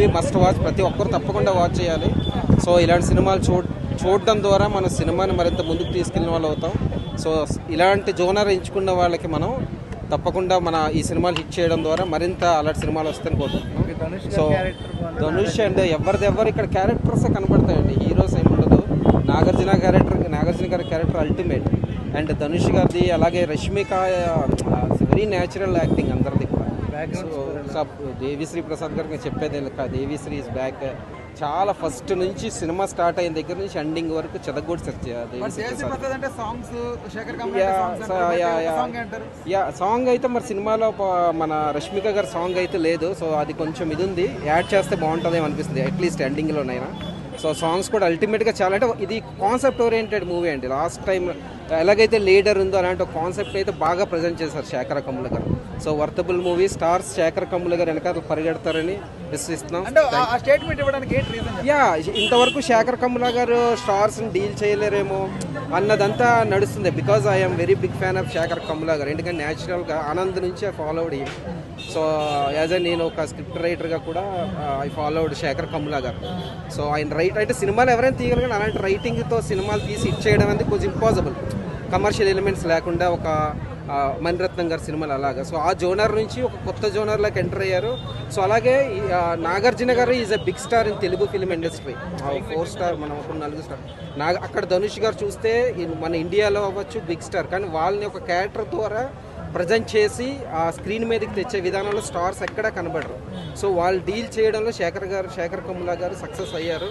Movie must watch ప్రతి ఒక్కరు తప్పకుండా వాచ్ చేయాలి. సో ఇలాంటి సినిమాలు చూ చూడడం ద్వారా మన సినిమాని మరింత ముందుకు తీసుకెళ్ళిన వాళ్ళు అవుతాం. సో ఇలాంటి జోనర్ ఎంచుకున్న వాళ్ళకి మనం తప్పకుండా మన ఈ సినిమాలు హిట్ చేయడం ద్వారా మరింత అలాంటి సినిమాలు వస్తాయని కోరుకుంటున్నాం. సో ధనుష్ అండ్ ఎవరిది ఎవరు ఇక్కడ క్యారెక్టర్స్ కనబడతాయండి? హీరోస్ ఏముండదు నాగార్జున క్యారెక్టర్ నాగార్జున గారి క్యారెక్టర్ అల్టిమేట్ అండ్ ధనుష్ గారిది అలాగే రష్మిక వెరీ న్యాచురల్ యాక్టింగ్ అందరిది. సబ్ దేవిశ్రీ ప్రసాద్ గారికి చెప్పేది దేవిశ్రీ ఇస్ బ్యాక్ చాలా ఫస్ట్ నుంచి సినిమా స్టార్ట్ అయిన దగ్గర నుంచి ఎండింగ్ వరకు చెదగొడి యా, స- యా, యా. యా సాంగ్ అయితే మరి సినిమాలో మన రష్మిక గారి సాంగ్ అయితే లేదు. సో అది కొంచెం ఇది ఉంది. యాడ్ చేస్తే బాగుంటుందేమో అనిపిస్తుంది అట్లీస్ట్ ఎండింగ్లోనైనా సో సాంగ్స్ కూడా అల్టిమేట్గా చాలా అంటే ఇది కాన్సెప్ట్ ఓరియంటెడ్ మూవీ అండి. లాస్ట్ టైం ఎలాగైతే లీడర్ ఉందో అలాంటి కాన్సెప్ట్ అయితే బాగా ప్రజెంట్ చేశారు శేఖర కమ్ముల గారు. So worthable movie stars Sekhar Kammula గారు వెనకాల పరిగెడతారని విశ్వసిస్తున్నాం. ఆ స్టేట్మెంట్ ఇవ్వడానికి యా ఇంతవరకు శేఖర్ కమ్లా గారు స్టార్స్ని డీల్ చేయలేరేమో అన్నదంతా నడుస్తుంది because I'm very big fan of Shekhar Kammula గారు. ఎందుకంటే న్యాచురల్గా ఆనంద్ నుంచే ఫాలోడ్ సో యాజ్ ఎ నేను ఒక స్క్రిప్ట్ రైటర్గా కూడా ఐ ఫాలోడ్ శేఖర్ కమ్లా గారు. సో ఆయన రైట్ అంటే సినిమాలు ఎవరైనా తీయగలరు అలాంటి రైటింగ్తో సినిమాలు తీసి హిట్ చేయడం అనేది కొంచెం ఇంపాసిబుల్ కమర్షియల్ ఎలిమెంట్స్ లేకుండా ఒక మణిరత్నం గారి సినిమాలు అలాగా. సో ఆ జోనర్ నుంచి ఒక కొత్త జోనర్లోకి ఎంటర్ అయ్యారు. సో అలాగే ఈ, నాగార్జున గారు is a big star in Telugu film industry. Four star మనం ఒక నలుగు స్టార్. నాగ అక్కడ ధనుష్ గారు చూస్తే మన ఇండియాలో అవ్వచ్చు బిగ్ స్టార్. కానీ వాళ్ళని ఒక క్యారెక్టర్ ద్వారా ప్రజెంట్ చేసి ఆ స్క్రీన్ మీదకి తెచ్చే విధానంలో స్టార్స్ ఎక్కడా కనబడరు. సో వాళ్ళు డీల్ చేయడంలో శేఖర్ గారు శేఖర్ కమ్ములా గారు సక్సెస్ అయ్యారు.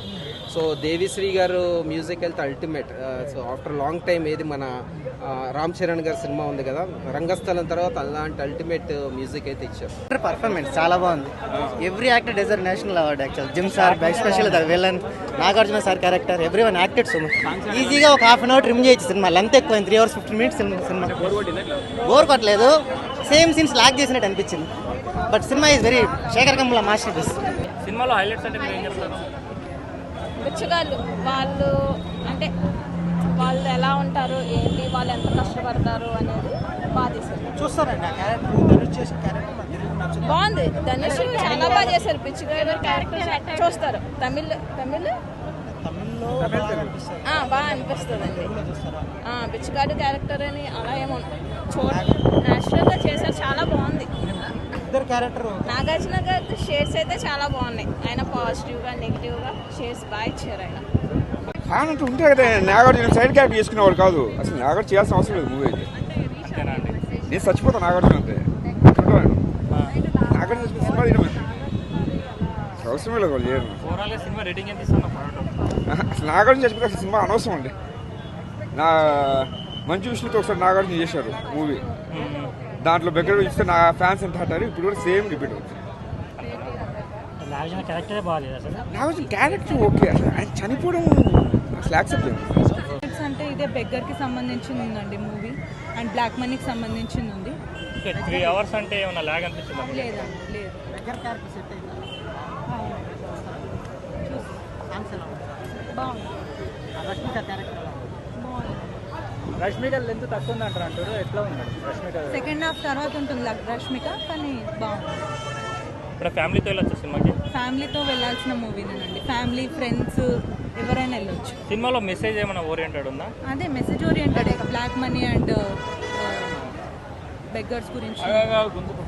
సో దేవిశ్రీ గారు మ్యూజిక్ వెళ్తే ultimate so after long time ఏది మన రామ్ చరణ్ గారి సినిమా ఉంది కదా రంగస్థలం తర్వాత అలాంటి అల్టిమేట్ మ్యూజిక్ అయితే ఇచ్చారు. పర్ఫార్మెన్స్ చాలా బాగుంది. Every actor deserve national award actual Jim sir special the villain Nagarjuna sir character everyone acted so ఈజీగా ఒక హాఫ్ అన్ అవర్ ట్రిమ్ చేయొచ్చు సినిమా. లెంత్ ఎక్కువ త్రీ అవర్స్ ఫిఫ్టీన్ మినిట్స్ సినిమా. బోర్ కొట్టలేదు. సేమ్ సీన్స్ లాక్ చేసినట్టు అనిపించింది. But cinema is very Shekhar Kammula masterpiece సినిమాలో హైలైట్స్ అంటే మీరు ఏం చెప్తారు? బిచ్చగాళ్ళు వాళ్ళు అంటే వాళ్ళు ఎలా ఉంటారు ఏంటి వాళ్ళు ఎంత కష్టపడతారు అనేది బాగా తీశారు చూస్తారండి ఆ క్యారెక్టర్ ధనుష్ చేసిన క్యారెక్టర్ నాకు తెలుగు నచ్చింది బాగుంది. ధనుష్ చాలా బాగా చేశారు. పిచ్చిగాడు క్యారెక్టర్ చూస్తారు. తమిళ్ తమిళ్ బాగా అనిపిస్తుంది. అండి పిచ్చిగాడు క్యారెక్టర్ అని అలా ఏమో. చూడ న్యాచురల్గా చేశారు. చాలా బాగుంది. ఇద్దరు క్యారెక్టర్ నాగార్జున గారి షేడ్స్ అయితే చాలా బాగున్నాయి. ఆయన పాజిటివ్గా నెగిటివ్గా షేడ్స్ బాగా ఇచ్చారు ఆయన. ఫ్యాన్ అంటూ ఉంటే కదా నాగార్జున సైడ్ క్యారెక్టర్ చేసుకునేవాడు కాదు. అసలు నాగార్జున చేయాల్సిన అవసరం లేదు మూవీ అయితే. నేను చచ్చిపోతాను నాగార్జున అంతే. నాగార్జున చచ్చిపోతే సినిమా తీయడం అవసరమే లేదు వాళ్ళు అసలు నాగార్జున చచ్చిపోతే అసలు సినిమా అనవసరం అండి. నా మంచి విష్ణుతో ఒకసారి నాగార్జున చేశారు మూవీ దాంట్లో బెగ్గర ఇస్తే నా ఫ్యాన్స్ ఎంత అంటారు ఇప్పుడు కూడా సేమ్ రిపీట్ అవుతుంది. నాగార్జున క్యారెక్టరే బాగాలేదు అసలు? నాగార్జున క్యారెక్టర్ ఓకే అసలు. ఆయన చనిపోవడం అసలు యాక్సెప్ట్ అంటే ఇదే బెగ్గర్కి సంబంధించింది ఉందండి మూవీ అండ్ బ్లాక్ మనీకి సంబంధించింది ఉంది. ఓకే త్రీ అవర్స్ అంటే ఏమన్నా లాగ్ అనిపించింది లేదండి లేదు క్యారెక్టర్ సెట్ అయింది? బాగుంది. రష్మిక క్యారెక్టర్ రష్మిక లెంత్ తక్కువ ఉంది అంటారు. అంటారు ఎట్లా ఉంది రష్మిక సెకండ్ హాఫ్ తర్వాత ఉంటుంది రష్మిక కానీ బాగుంది. ఇప్పుడు ఫ్యామిలీతో వెళ్ళొచ్చు సినిమాకి? ఫ్యామిలీతో వెళ్ళాల్సిన మూవీనేనండి ఫ్యామిలీ ఫ్రెండ్స్ ఎవరైనా వెళ్ళొచ్చు. సినిమాలో మెసేజ్ ఏమైనా ఓరియంటెడ్ ఉందా? అదే message oriented black money and beggars గురించి.